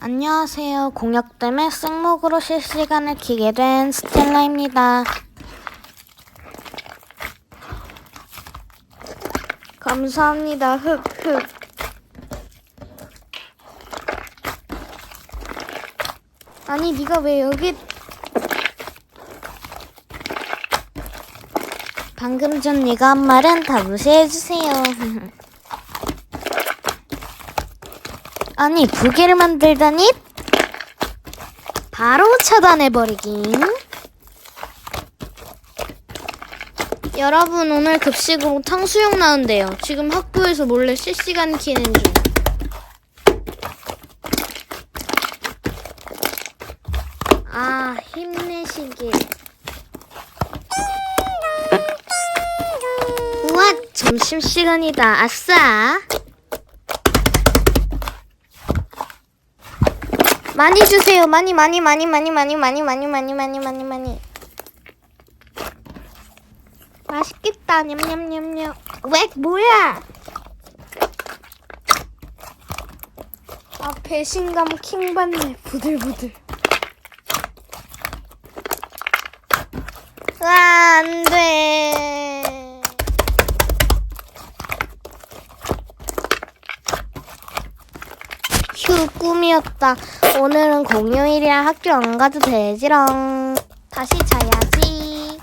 안녕하세요. 공약 때문에 승목으로 실시간을 키게 된 스텔라입니다. 감사합니다. 흑흑. 아니 네가 왜 여기 방금 전 네가 한 말은 다 무시해 주세요. 아니 부계를 만들다니 바로 차단해버리긴 여러분 오늘 급식으로 탕수육 나온대요 지금 학교에서 몰래 실시간 키는 중 아, 힘내시길. 우와, 점심시간이다. 아싸. 많이 주세요. 많이 많이 많이 많이 많이 많이 많이 많이 많이 많이 많이. 맛있겠다. 냠냠냠냠. 왜 뭐야? 아 배신감 킹 받네. 부들부들. 와, 안 돼. 휴, 꿈이었다. 오늘은 공휴일이라 학교 안 가도 되지롱. 다시 자야지.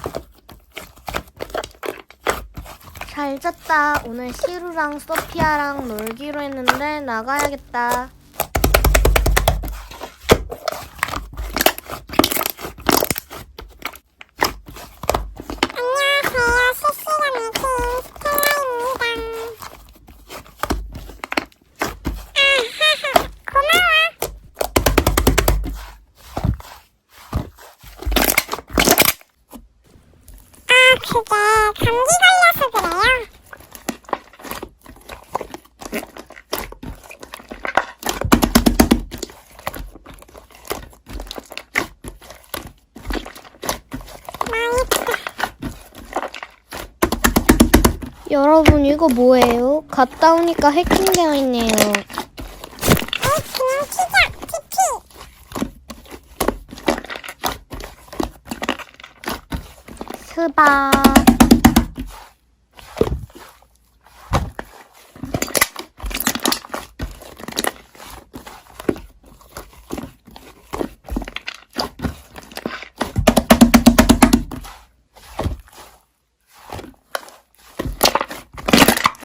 잘 잤다. 오늘 시루랑 소피아랑 놀기로 했는데 나가야겠다. 안녕하세요. 실시간 미팅 스텔라입니다. 아하하, 고마워. 아, 그게 감기 걸려서 그래요. 여러분, 이거 뭐예요? 갔다 오니까 해킹되어 있네요. 吃吧。